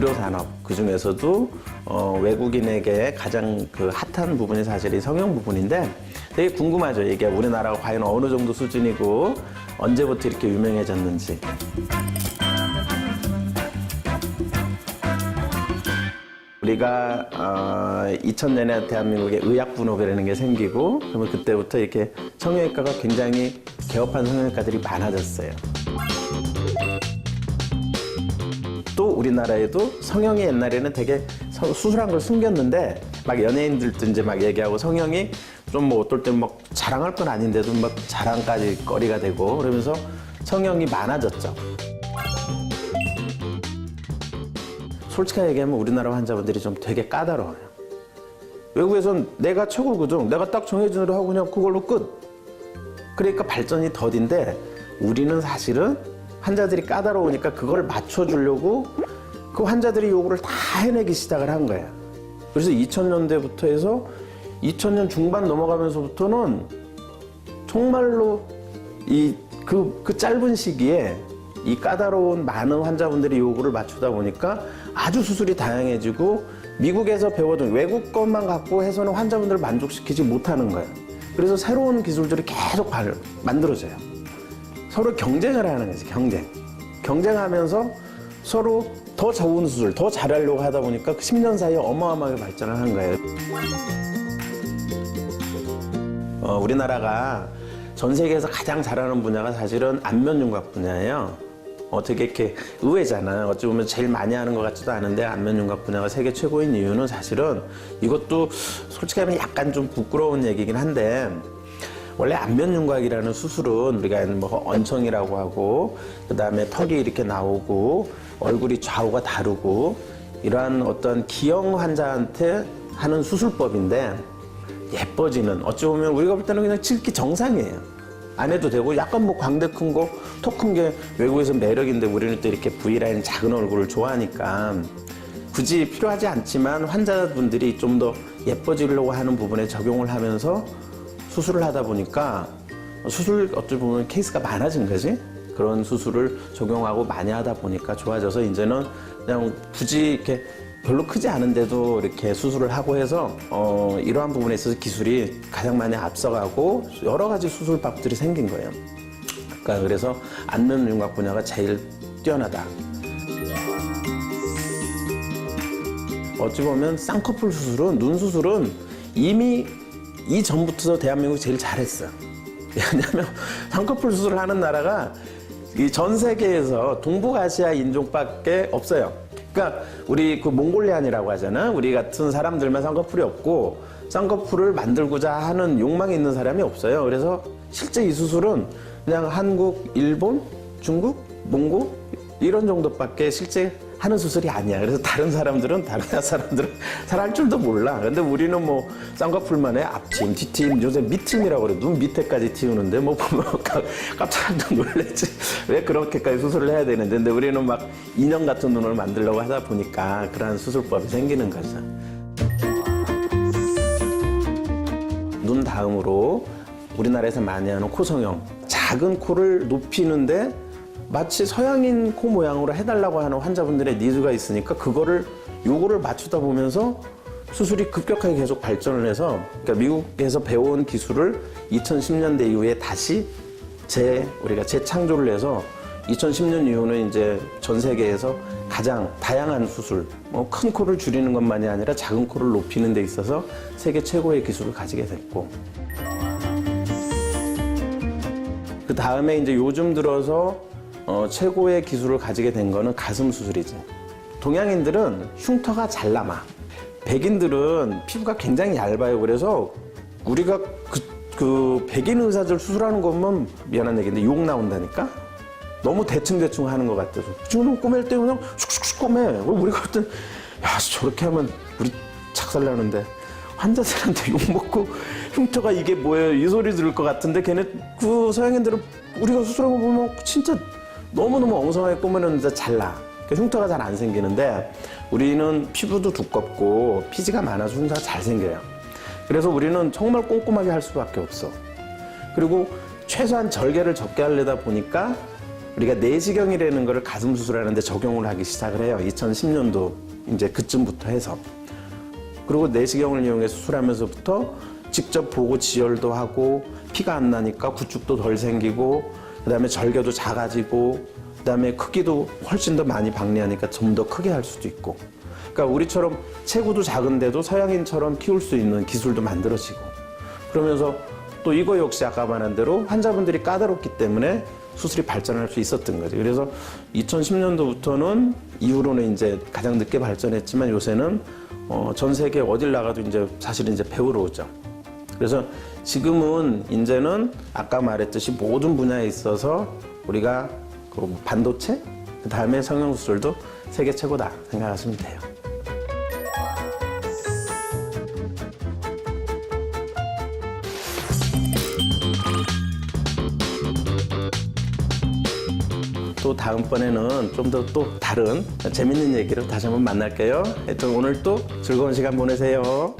의료 산업 그 중에서도 어, 외국인에게 가장 그 핫한 부분이 사실 이 성형 부분인데 되게 궁금하죠. 이게 우리나라가 과연 어느 정도 수준이고 언제부터 이렇게 유명해졌는지. 우리가 어, 2000년에 대한민국에 의약분업이라는 게 생기고 그러면 그때부터 이렇게 성형외과가 굉장히 개업한 성형외과들이 많아졌어요. 우리나라에도 성형이 옛날에는 되게 서- 수술한 걸 숨겼는데 막 연예인들도 이제 막 얘기하고 성형이 좀 뭐 어떨 땐막 자랑할 건 아닌데도 막 자랑까지 거리가 되고 그러면서 성형이 많아졌죠. 솔직하게 얘기하면 우리나라 환자분들이 좀 되게 까다로워요. 외국에선 내가 최고거든. 내가 딱 정해진 대로 하고 그냥 그걸로 끝. 그러니까 발전이 더딘데 우리는 사실은 환자들이 까다로우니까 그걸 맞춰주려고 그 환자들이 요구를 다 해내기 시작을 한 거예요. 그래서 2000년대부터 해서 2000년 중반 넘어가면서부터는 정말로 이그 그 짧은 시기에 이 까다로운 많은 환자분들이 요구를 맞추다 보니까 아주 수술이 다양해지고 미국에서 배워둔 외국 것만 갖고 해서는 환자분들을 만족시키지 못하는 거예요. 그래서 새로운 기술들이 계속 발- 만들어져요. 서로 경쟁을 하는 거지, 경쟁. 경쟁하면서 서로 더 좋은 수술, 더 잘하려고 하다 보니까 그 10년 사이에 어마어마하게 발전을 한 거예요. 어, 우리나라가 전 세계에서 가장 잘하는 분야가 사실은 안면윤곽 분야예요. 어, 되게 이렇게 의외잖아요. 어찌 보면 제일 많이 하는 것 같지도 않은데 안면윤곽 분야가 세계 최고인 이유는 사실은 이것도 솔직히 하면 약간 좀 부끄러운 얘기긴 한데 원래 안면윤곽이라는 수술은 우리가 뭐 언청이라고 하고 그다음에 턱이 이렇게 나오고 얼굴이 좌우가 다르고 이러한 어떤 기형 환자한테 하는 수술법인데 예뻐지는 어찌 보면 우리가 볼 때는 그냥 찍기 정상이에요. 안 해도 되고 약간 뭐 광대 큰 거, 턱 큰 게 외국에서 매력인데 우리는 또 이렇게 V라인 작은 얼굴을 좋아하니까 굳이 필요하지 않지만 환자분들이 좀 더 예뻐지려고 하는 부분에 적용을 하면서 수술을 하다 보니까 수술 어찌 보면 케이스가 많아진 거지. 그런 수술을 적용하고 많이 하다 보니까 좋아져서 이제는 그냥 굳이 이렇게 별로 크지 않은데도 이렇게 수술을 하고 해서 어, 이러한 부분에 있어서 기술이 가장 많이 앞서가고 여러 가지 수술법들이 생긴 거예요. 그러니까 그래서 안면 윤곽 분야가 제일 뛰어나다. 어찌 보면 쌍꺼풀 수술은 눈 수술은 이미 이전부터 대한민국이 제일 잘했어. 왜냐하면 쌍꺼풀 수술을 하는 나라가 이 전 세계에서 동북아시아 인종밖에 없어요. 그러니까 우리 그 몽골리안이라고 하잖아. 우리 같은 사람들만 쌍꺼풀이 없고 쌍꺼풀을 만들고자 하는 욕망이 있는 사람이 없어요. 그래서 실제 이 수술은 그냥 한국, 일본, 중국, 몽골 이런 정도밖에 실제 하는 수술이 아니야. 그래서 다른 사람들은 다른 사람들은 잘 할 줄도 몰라. 근데 우리는 뭐 쌍꺼풀만의 앞팀, 뒷팀, 요새 밑팀이라고 그래. 눈 밑에까지 틔우는데 뭐 보면 깜- 깜짝 놀랐지. 왜 그렇게까지 수술을 해야 되는데. 근데 우리는 막 인형 같은 눈을 만들려고 하다 보니까 그러한 수술법이 생기는 거죠. 눈 다음으로 우리나라에서 많이 하는 코 성형. 작은 코를 높이는데 마치 서양인 코 모양으로 해달라고 하는 환자분들의 니즈가 있으니까 그거를 요거를 맞추다 보면서 수술이 급격하게 계속 발전을 해서 그러니까 미국에서 배워온 기술을 2010년대 이후에 다시 재 우리가 재창조를 해서 2010년 이후는 이제 전 세계에서 가장 다양한 수술, 뭐 큰 코를 줄이는 것만이 아니라 작은 코를 높이는 데 있어서 세계 최고의 기술을 가지게 됐고. 그 다음에 이제 요즘 들어서 어, 최고의 기술을 가지게 된 거는 가슴 수술이지. 동양인들은 흉터가 잘 남아. 백인들은 피부가 굉장히 얇아요. 그래서 우리가 그, 그 백인 의사들 수술하는 것만 미안한 얘기인데 욕 나온다니까? 너무 대충대충 하는 것 같아서. 지금 꼬맬 때 그냥 슉슉슉 꼬매. 우리가 그때 야, 저렇게 하면 우리 착살 나는데 환자들한테 욕먹고 흉터가 이게 뭐예요? 이 소리 들을 것 같은데 걔네 그 서양인들은 우리가 수술한 거 보면 진짜 너무너무 엉성하게 꼬매는데 잘 나. 그 흉터가 잘 안 생기는데 우리는 피부도 두껍고 피지가 많아서 흉터가 잘 생겨요. 그래서 우리는 정말 꼼꼼하게 할 수밖에 없어. 그리고 최소한 절개를 적게 하려다 보니까 우리가 내시경이라는 거를 가슴 수술하는데 적용을 하기 시작을 해요. 2010년도 이제 그쯤부터 해서. 그리고 내시경을 이용해서 수술하면서부터 직접 보고 지혈도 하고 피가 안 나니까 구축도 덜 생기고 그다음에 절개도 작아지고 그다음에 크기도 훨씬 더 많이 박리하니까 좀 더 크게 할 수도 있고 그러니까 우리처럼 체구도 작은데도 서양인처럼 키울 수 있는 기술도 만들어지고 그러면서 또 이거 역시 아까 말한 대로 환자분들이 까다롭기 때문에 수술이 발전할 수 있었던 거죠. 그래서 2010년도부터는 이후로는 이제 가장 늦게 발전했지만 요새는 어, 전 세계 어딜 나가도 이제 사실은 이제 배우러 오죠. 그래서 지금은 이제는 아까 말했듯이 모든 분야에 있어서 우리가 그 반도체 그 다음에 성형수술도 세계 최고다 생각하시면 돼요. 또 다음번에는 좀 더 또 다른 재밌는 얘기로 다시 한번 만날게요. 하여튼 오늘 또 즐거운 시간 보내세요.